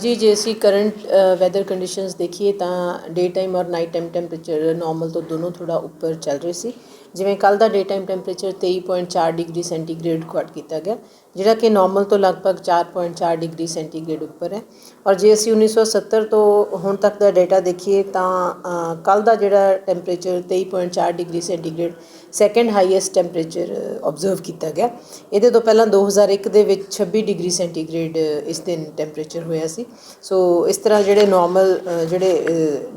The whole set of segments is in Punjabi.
ਜੀ, ਜੇ ਅਸੀਂ ਕਰੰਟ ਵੈਦਰ ਕੰਡੀਸ਼ਨਸ ਦੇਖੀਏ ਤਾਂ ਡੇ ਟਾਈਮ ਔਰ ਨਾਈਟ ਟਾਈਮ ਟੈਂਪਰੇਚਰ ਨਾਰਮਲ ਤੋਂ ਦੋਨੋਂ ਥੋੜਾ ਉੱਪਰ ਚੱਲ ਰਹੇ ਸੀ। ਜਿਵੇਂ ਕੱਲ ਦਾ day time temperature 23.4 degree centigrade record ਕੀਤਾ ਗਿਆ। ਜਿਹੜਾ ਕਿ ਨਾਰਮਲ ਤੋਂ ਲਗਭਗ 4.4 ਡਿਗਰੀ ਸੈਂਟੀਗ੍ਰੇਡ ਉੱਪਰ ਹੈ। ਔਰ ਜੇ ਅਸੀਂ 1970 ਤੋਂ ਹੁਣ ਤੱਕ ਦਾ ਡਾਟਾ ਦੇਖੀਏ ਤਾਂ ਕੱਲ ਦਾ ਜਿਹੜਾ temperature 23.4 degree centigrade second highest temperature observe ਕੀਤਾ ਗਿਆ। ਇਹਦੇ ਤੋਂ ਪਹਿਲਾਂ 2001 ਦੇ ਵਿੱਚ 26 ਡਿਗਰੀ ਸੈਂਟੀਗ੍ਰੇਡ ਇਸ ਦਿਨ ਟੈਂਪਰੇਚਰ ਹੋਇਆ ਸੀ। ਸੋ, ਇਸ ਤਰ੍ਹਾਂ ਜਿਹੜੇ ਨਾਰਮਲ ਜਿਹੜੇ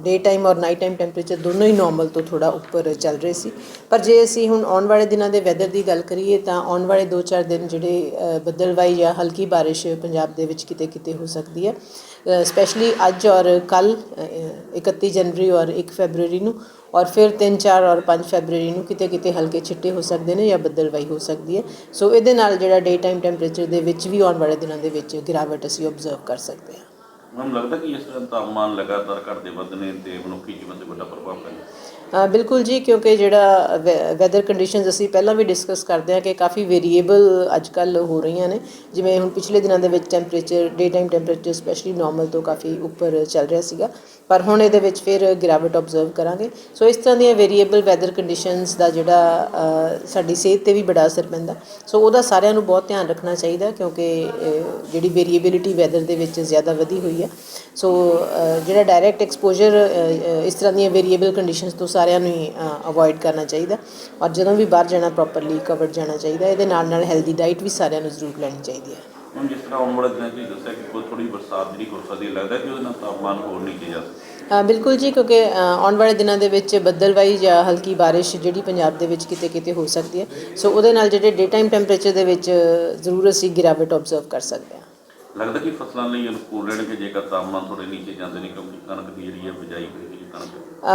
ਡੇ ਟਾਈਮ ਔਰ ਨਾਈਟ ਟਾਈਮ ਟੈਂਪਰੇਚਰ ਦੋਨੋਂ ਹੀ ਨਾਰਮਲ ਤੋਂ ਥੋੜਾ ਉੱਪਰ ਚੱਲ ਰਹੇ ਸੀ। ਪਰ ਜੇ ਅਸੀਂ ਹੁਣ ਆਉਣ ਵਾਲੇ ਦਿਨਾਂ ਦੇ ਵੈਦਰ ਦੀ ਗੱਲ ਕਰੀਏ ਤਾਂ ਆਉਣ ਵਾਲੇ 2-4 ਦਿਨ ਜਿਹੜੇ ਬੱਦਲਵਾਈ ਜਾਂ ਹਲਕੀ ਬਾਰਿਸ਼ ਪੰਜਾਬ ਦੇ ਵਿੱਚ ਕਿਤੇ ਕਿਤੇ ਹੋ ਸਕਦੀ ਹੈ। ਸਪੈਸ਼ਲੀ ਅੱਜ ਔਰ ਕੱਲ 31 ਜਨਵਰੀ ਔਰ 1 ਫੈਬਰੂਰੀ ਨੂੰ ਔਰ ਫਿਰ 3 4 ਔਰ 5 ਫੈਬਰੂਰੀ ਨੂੰ ਕਿਤੇ ਕਿਤੇ ਹਲਕੇ ਛਿੱਟੇ ਹੋ ਸਕਦੇ ਨੇ ਜਾਂ ਬੱਦਲਵਾਈ ਹੋ ਸਕਦੀ ਹੈ। ਸੋ ਇਹਦੇ ਨਾਲ ਜਿਹੜਾ ਡੇ ਟਾਈਮ ਟੈਂਪਰੇਚਰ ਦੇ ਵਿੱਚ ਵੀ ਆਉਣ ਵਾਲੇ ਦਿਨਾਂ ਦੇ ਵਿੱਚ ਗਿਰਾਵਟ ਅਸੀਂ ਆਬਜ਼ਰਵ ਕਰ ਸਕਦੇ ਹਾਂ। ਮੈਨੂੰ ਲੱਗਦਾ ਕਿ ਇਸ ਤਰ੍ਹਾਂ ਤਾਪਮਾਨ ਲਗਾਤਾਰ ਘਟਦੇ ਵਧਣੇ ਤੇ ਮਨੁੱਖੀ ਜੀਵਨ ਤੇ ਵੱਡਾ ਪ੍ਰਭਾਵ ਪੈਂਦਾ ਬਿਲਕੁਲ ਜੀ, ਕਿਉਂਕਿ ਜਿਹੜਾ ਵੈਦਰ ਕੰਡੀਸ਼ਨਸ ਅਸੀਂ ਪਹਿਲਾਂ ਵੀ ਡਿਸਕਸ ਕਰਦੇ ਹਾਂ ਕਿ ਕਾਫੀ ਵੇਰੀਏਬਲ ਅੱਜ ਕੱਲ ਹੋ ਰਹੀਆਂ ਨੇ। ਜਿਵੇਂ ਹੁਣ ਪਿਛਲੇ ਦਿਨਾਂ ਦੇ ਵਿੱਚ temperature day time temperature specially normal ਤੋਂ ਕਾਫੀ ਉੱਪਰ ਚੱਲ ਰਿਹਾ ਸੀਗਾ। ਪਰ ਹੁਣ ਇਹਦੇ ਵਿੱਚ ਫਿਰ ਗਿਰਾਵਟ ਆਬਜ਼ਰਵ ਕਰਾਂਗੇ। ਸੋ ਇਸ ਤਰ੍ਹਾਂ ਦੀਆਂ ਵੇਰੀਏਬਲ ਵੈਦਰ ਕੰਡੀਸ਼ਨਸ ਦਾ ਜਿਹੜਾ ਸਾਡੀ ਸਿਹਤ ਤੇ ਵੀ ਬੜਾ ਅਸਰ ਪੈਂਦਾ। ਸੋ ਉਹਦਾ ਸਾਰਿਆਂ ਨੂੰ ਬਹੁਤ ਧਿਆਨ ਰੱਖਣਾ ਚਾਹੀਦਾ, ਕਿਉਂਕਿ ਜਿਹੜੀ ਵੇਰੀਏਬਿਲਿਟੀ ਵੈਦਰ ਦੇ ਵਿੱਚ ਜ਼ਿਆਦਾ ਵਧੀ ਹੋਈ ਹੈ। ਸੋ ਜਿਹੜਾ ਡਾਇਰੈਕਟ ਐਕਸਪੋਜ਼ਰ ਇਸ ਤਰ੍ਹਾਂ ਦੀਆਂ ਵੇਰੀਏਬਲ ਕੰਡੀਸ਼ਨਸ ਤੋਂ ਸਾਰਿਆਂ ਨੂੰ ਹੀ ਅਵੋਇਡ ਕਰਨਾ ਚਾਹੀਦਾ। ਔਰ ਜਦੋਂ ਵੀ ਬਾਹਰ ਜਾਣਾ ਪ੍ਰੋਪਰਲੀ ਕਵਰਡ ਜਾਣਾ ਚਾਹੀਦਾ ਇਹਦੇ ਨਾਲ ਨਾਲ ਹੈਲਦੀ ਡਾਈਟ ਵੀ ਸਾਰਿਆਂ ਨੂੰ ਜ਼ਰੂਰ ਲੈਣੀ ਚਾਹੀਦੀ ਹੈ। ਹੁਣ ਜਿਸ ਤਰ੍ਹਾਂ ਆਉਣ ਵਾਲੇ ਦਿਨਾਂ 'ਚ ਤੁਸੀਂ ਦੱਸਿਆ ਕਿ ਕੋਈ ਥੋੜੀ ਬਰਸਾਤ ਜਿਹੜੀ ਹੋ ਸਕਦੀ ਹੈ ਲੱਗਦਾ ਕਿ ਉਹਦੇ ਨਾਲ ਤਾਪਮਾਨ ਹੋਰ ਨੀਚੇ ਜਾ ਸਕਦਾ ਬਿਲਕੁਲ ਜੀ ਕਿਉਂਕਿ ਆਉਣ ਵਾਲੇ ਦਿਨਾਂ ਦੇ ਵਿੱਚ ਬੱਦਲਵਾਈ ਜਾਂ ਹਲਕੀ ਬਾਰਿਸ਼ ਜਿਹੜੀ ਪੰਜਾਬ ਦੇ ਵਿੱਚ ਕਿਤੇ ਕਿਤੇ ਹੋ ਸਕਦੀ ਹੈ। ਸੋ ਉਹਦੇ ਨਾਲ ਜਿਹੜੇ ਡੇ ਟਾਈਮ ਟੈਂਪਰੇਚਰ ਦੇ ਵਿੱਚ ਜ਼ਰੂਰ ਅਸੀਂ ਗਿਰਾਵਟ ਆਬਜ਼ਰਵ ਕਰ ਸਕਦੇ ਹਾਂ। ਲੱਗਦਾ ਕਿ ਫਸਲਾਂ ਲਈ ਅਨੁਕੂਲ ਰਹਿਣਗੇ ਜੇਕਰ ਤਾਪਮਾਨ ਥੋੜੇ ਨੀਚੇ ਜਾਂਦੇ ਨੇ ਕਿਉਂਕਿ ਕਣਕ ਦੀ ਜਿਹੜੀ ਹੈ ਬਿਜਾਈ ਹੋਈ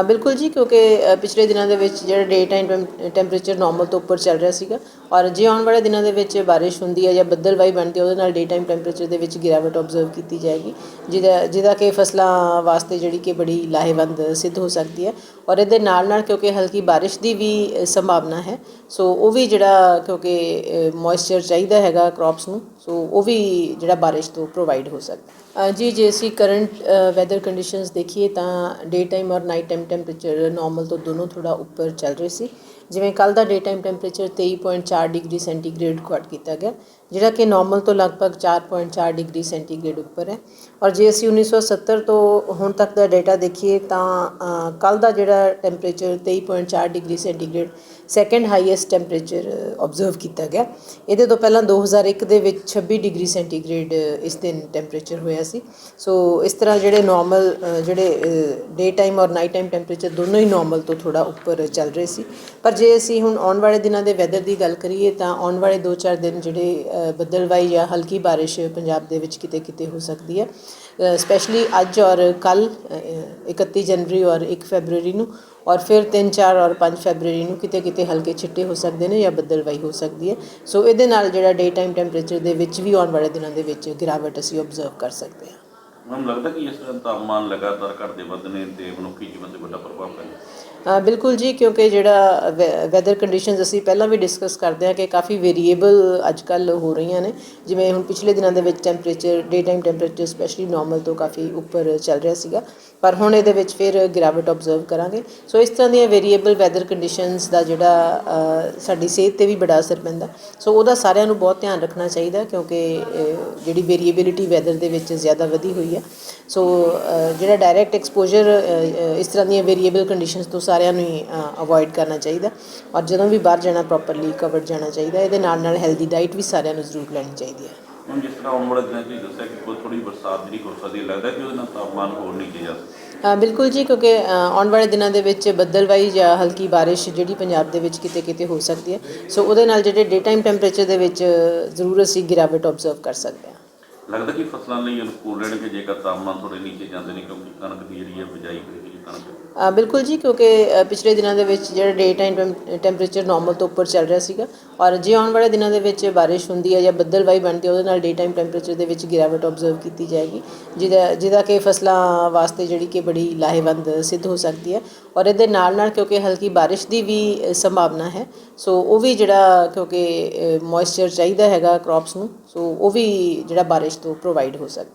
ਬਿਲਕੁਲ ਜੀ, ਕਿਉਂਕਿ ਪਿਛਲੇ ਦਿਨਾਂ ਦੇ ਵਿੱਚ ਜਿਹੜਾ ਡੇ ਟਾਈਮ ਟੈਂਪਰੇਚਰ ਨਾਰਮਲ ਤੋਂ ਉੱਪਰ ਚੱਲ ਰਿਹਾ ਸੀਗਾ, ਔਰ ਜੇ ਆਉਣ ਵਾਲੇ ਦਿਨਾਂ ਦੇ ਵਿੱਚ ਬਾਰਿਸ਼ ਹੁੰਦੀ ਹੈ ਜਾਂ ਬੱਦਲਵਾਈ ਬਣਦੀ ਹੈ, ਉਹਦੇ ਨਾਲ ਡੇ ਟਾਈਮ ਟੈਂਪਰੇਚਰ ਦੇ ਵਿੱਚ ਗਿਰਾਵਟ ਆਬਜ਼ਰਵ ਕੀਤੀ ਜਾਏਗੀ, ਜਿਹਦਾ ਜਿਹਦਾ ਕਿ ਫਸਲਾਂ ਵਾਸਤੇ ਜਿਹੜੀ ਕਿ ਬੜੀ ਲਾਹੇਵੰਦ ਸਿੱਧ ਹੋ ਸਕਦੀ ਹੈ, ਔਰ ਇਹਦੇ ਨਾਲ ਨਾਲ ਕਿਉਂਕਿ ਹਲਕੀ ਬਾਰਿਸ਼ ਦੀ ਵੀ ਸੰਭਾਵਨਾ ਹੈ, ਸੋ ਉਹ ਵੀ ਜਿਹੜਾ ਕਿਉਂਕਿ ਮੋਇਸਚਰ ਚਾਹੀਦਾ ਹੈਗਾ ਕ੍ਰੌਪਸ ਨੂੰ, ਸੋ ਉਹ ਵੀ ਜਿਹੜਾ ਬਾਰਿਸ਼ ਤੋਂ ਪ੍ਰੋਵਾਈਡ ਹੋ ਸਕਦਾ ਜੀ, ਜੇ ਅਸੀਂ ਕਰੰਟ ਵੈਦਰ ਕੰਡੀਸ਼ਨਸ ਦੇਖੀਏ ਤਾਂ ਡੇ ਟਾਈਮ ਔਰ ਨਾਈਟ ਟਾਈਮ ਟੈਂਪਰੇਚਰ ਨਾਰਮਲ ਤੋਂ ਦੋਨੋਂ ਥੋੜਾ ਉੱਪਰ ਚੱਲ ਰਹੇ ਸੀ। ਜਿਵੇਂ ਕੱਲ ਦਾ day time temperature 23.4 degree centigrade record ਕੀਤਾ ਗਿਆ, ਜਿਹੜਾ ਕਿ ਨਾਰਮਲ ਤੋਂ ਲਗਭਗ 4.4 ਡਿਗਰੀ ਸੈਂਟੀਗ੍ਰੇਡ ਉੱਪਰ ਹੈ। ਔਰ ਜੇ ਅਸੀਂ 1970 ਤੋਂ ਹੁਣ ਤੱਕ ਦਾ ਡਾਟਾ ਦੇਖੀਏ ਤਾਂ ਕੱਲ ਦਾ ਜਿਹੜਾ temperature 23.4 degree centigrade second highest temperature observe ਕੀਤਾ ਗਿਆ। ਇਹਦੇ ਤੋਂ ਪਹਿਲਾਂ 2001 ਦੇ ਵਿੱਚ 26 ਡਿਗਰੀ ਸੈਂਟੀਗ੍ਰੇਡ ਇਸ ਦਿਨ ਟੈਂਪਰੇਚਰ ਹੋਇਆ ਸੀ। ਸੋ ਇਸ ਤਰ੍ਹਾਂ ਜਿਹੜੇ ਨਾਰਮਲ ਜਿਹੜੇ ਡੇ ਟਾਈਮ ਔਰ ਨਾਈਟ ਟਾਈਮ ਟੈਂਪਰੇਚਰ ਦੋਨੋਂ ਹੀ ਨਾਰਮਲ ਤੋਂ ਥੋੜਾ ਉੱਪਰ ਚੱਲ ਰਹੇ ਸੀ। ਪਰ ਜੇ ਅਸੀਂ ਹੁਣ ਆਉਣ ਵਾਲੇ ਦਿਨਾਂ ਦੇ ਵੈਦਰ ਦੀ ਗੱਲ ਕਰੀਏ ਤਾਂ ਆਉਣ ਵਾਲੇ 2-4 ਦਿਨ ਜਿਹੜੇ ਅ, ਬੱਦਲਵਾਈ ਜਾਂ ਹਲਕੀ ਬਾਰਿਸ਼ ਪੰਜਾਬ ਦੇ ਵਿੱਚ ਕਿਤੇ ਕਿਤੇ ਹੋ ਸਕਦੀ ਹੈ। ਸਪੈਸ਼ਲੀ ਅੱਜ ਔਰ ਕੱਲ 31 ਜਨਵਰੀ ਔਰ 1 ਫੈਬਰੂਰੀ ਨੂੰ ਔਰ ਫਿਰ 3 4 ਔਰ 5 ਫੈਬਰੂਰੀ ਨੂੰ ਕਿਤੇ ਕਿਤੇ ਹਲਕੇ ਛਿੱਟੇ ਹੋ ਸਕਦੇ ਨੇ ਜਾਂ ਬੱਦਲਵਾਈ ਹੋ ਸਕਦੀ ਹੈ। ਸੋ ਇਹਦੇ ਨਾਲ ਜਿਹੜਾ ਡੇ ਟਾਈਮ ਟੈਂਪਰੇਚਰ ਦੇ ਵਿੱਚ ਵੀ ਆਉਣ ਵਾਲੇ ਦਿਨਾਂ ਦੇ ਵਿੱਚ ਗਿਰਾਵਟ ਅਸੀਂ ਆਬਜ਼ਰਵ ਕਰ ਸਕਦੇ ਹਾਂ। ਮੈਨੂੰ ਲੱਗਦਾ ਕਿ ਇਸ ਤਰ੍ਹਾਂ ਤਾਪਮਾਨ ਲਗਾਤਾਰ ਘਟਦੇ ਵਧਣੇ ਤੇ ਮਨੁੱਖੀ ਜੀਵਨ ਤੇ ਵੱਡਾ ਪ੍ਰਭਾਵ ਪੈਂਦਾ ਬਿਲਕੁਲ ਜੀ, ਕਿਉਂਕਿ ਜਿਹੜਾ ਵੈਦਰ ਕੰਡੀਸ਼ਨਸ ਅਸੀਂ ਪਹਿਲਾਂ ਵੀ ਡਿਸਕਸ ਕਰਦੇ ਹਾਂ ਕਿ ਕਾਫੀ ਵੇਰੀਏਬਲ ਅੱਜ ਕੱਲ ਹੋ ਰਹੀਆਂ ਨੇ। ਜਿਵੇਂ ਹੁਣ ਪਿਛਲੇ ਦਿਨਾਂ ਦੇ ਵਿੱਚ temperature day time temperature specially normal ਤੋਂ ਕਾਫੀ ਉੱਪਰ ਚੱਲ ਰਿਹਾ ਸੀਗਾ। ਪਰ ਹੁਣ ਇਹਦੇ ਵਿੱਚ ਫਿਰ ਗਿਰਾਵਟ ਆਬਜ਼ਰਵ ਕਰਾਂਗੇ। ਸੋ ਇਸ ਤਰ੍ਹਾਂ ਦੀਆਂ ਵੇਰੀਏਬਲ ਵੈਦਰ ਕੰਡੀਸ਼ਨਸ ਦਾ ਜਿਹੜਾ ਸਾਡੀ ਸਿਹਤ ਤੇ ਵੀ ਬੜਾ ਅਸਰ ਪੈਂਦਾ। ਸੋ ਉਹਦਾ ਸਾਰਿਆਂ ਨੂੰ ਬਹੁਤ ਧਿਆਨ ਰੱਖਣਾ ਚਾਹੀਦਾ, ਕਿਉਂਕਿ ਜਿਹੜੀ ਵੇਰੀਏਬਿਲਿਟੀ ਵੈਦਰ ਦੇ ਵਿੱਚ ਜ਼ਿਆਦਾ ਵਧੀ ਹੋਈ ਆ। ਸੋ ਜਿਹੜਾ ਡਾਇਰੈਕਟ ਐਕਸਪੋਜ਼ਰ ਇਸ ਤਰ੍ਹਾਂ ਦੀਆਂ ਵੇਰੀਏਬਲ ਕੰਡੀਸ਼ਨਸ ਤੋਂ ਸਾਰਿਆਂ ਨੂੰ ਹੀ ਅਵੋਇਡ ਕਰਨਾ ਚਾਹੀਦਾ। ਔਰ ਜਦੋਂ ਵੀ ਬਾਹਰ ਜਾਣਾ ਪ੍ਰੋਪਰਲੀ ਕਵਰਡ ਜਾਣਾ ਚਾਹੀਦਾ ਇਹਦੇ ਨਾਲ ਨਾਲ ਹੈਲਦੀ ਡਾਈਟ ਵੀ ਸਾਰਿਆਂ ਨੂੰ ਜ਼ਰੂਰ ਲੈਣੀ ਚਾਹੀਦੀ ਹੈ। ਹੁਣ ਜਿਸ ਤਰ੍ਹਾਂ ਆਉਣ ਵਾਲੇ ਦਿਨਾਂ 'ਚ ਤੁਸੀਂ ਦੱਸਿਆ ਕਿ ਕੋਈ ਥੋੜੀ ਬਰਸਾਤ ਜਿਹੜੀ ਹੋ ਸਕਦੀ ਹੈ ਲੱਗਦਾ ਕਿ ਉਹਦੇ ਨਾਲ ਤਾਪਮਾਨ ਹੋਰ ਨੀਚੇ ਜਾ ਸਕਦਾ ਬਿਲਕੁਲ ਜੀ ਕਿਉਂਕਿ ਆਉਣ ਵਾਲੇ ਦਿਨਾਂ ਦੇ ਵਿੱਚ ਬੱਦਲਵਾਈ ਜਾਂ ਹਲਕੀ ਬਾਰਿਸ਼ ਜਿਹੜੀ ਪੰਜਾਬ ਦੇ ਵਿੱਚ ਕਿਤੇ ਕਿਤੇ ਹੋ ਸਕਦੀ ਹੈ। ਸੋ ਉਹਦੇ ਨਾਲ ਜਿਹੜੇ ਡੇ ਟਾਈਮ ਟੈਂਪਰੇਚਰ ਦੇ ਵਿੱਚ ਜ਼ਰੂਰ ਅਸੀਂ ਗਿਰਾਵਟ ਆਬਜ਼ਰਵ ਕਰ ਸਕਦੇ ਹਾਂ। ਲੱਗਦਾ ਕਿ ਫਸਲਾਂ ਲਈ ਅਨੁਕੂਲ ਰਹਿਣਗੇ ਜੇਕਰ ਤਾਪਮਾਨ ਥੋੜੇ ਨੀਚੇ ਜਾਂਦੇ ਨੇ ਕਿਉਂਕਿ ਕਣਕ ਦੀ ਜਿਹੜੀ ਹੈ ਬਿਜਾਈ ਹੋਈ ਅ, ਬਿਲਕੁਲ ਜੀ ਕਿਉਂਕਿ ਅ, ਪਿਛਲੇ ਦਿਨਾਂ ਦੇ ਵਿੱਚ ਜਿਹੜਾ ਡੇ ਟਾਈਮ ਟੈਂਪਰੇਚਰ ਨਾਰਮਲ ਤੋਂ ਉੱਪਰ ਚੱਲ ਰਿਹਾ ਸੀਗਾ ਔਰ ਜੇ ਆਉਣ ਵਾਲੇ ਦਿਨਾਂ ਦੇ ਵਿੱਚ ਬਾਰਿਸ਼ ਹੁੰਦੀ ਹੈ ਜਾਂ ਬੱਦਲਵਾਈ ਬਣਦੀ ਹੈ ਉਹਦੇ ਨਾਲ ਡੇ ਟਾਈਮ ਟੈਂਪਰੇਚਰ ਦੇ ਵਿੱਚ ਗਿਰਾਵਟ ਆਬਜ਼ਰਵ ਕੀਤੀ ਜਾਏਗੀ ਜਿਹਦਾ ਜਿਹਦਾ ਕਿ ਫਸਲਾਂ ਵਾਸਤੇ ਜਿਹੜੀ ਕਿ ਬੜੀ ਲਾਹੇਵੰਦ ਸਿੱਧ ਹੋ ਸਕਦੀ ਹੈ ਔਰ ਇਹਦੇ ਨਾਲ ਨਾਲ ਕਿਉਂਕਿ ਹਲਕੀ ਬਾਰਿਸ਼ ਦੀ ਵੀ ਅ, ਸੰਭਾਵਨਾ ਹੈ ਸੋ ਉਹ ਵੀ ਜਿਹੜਾ ਕਿਉਂਕਿ ਮੋਇਸਚਰ ਚਾਹੀਦਾ ਹੈਗਾ ਕ੍ਰੌਪਸ ਨੂੰ ਸੋ ਉਹ ਵੀ ਜਿਹੜਾ ਬਾਰਿਸ਼ ਤੋਂ ਪ੍ਰੋਵਾਈਡ ਹੋ ਸਕਦਾ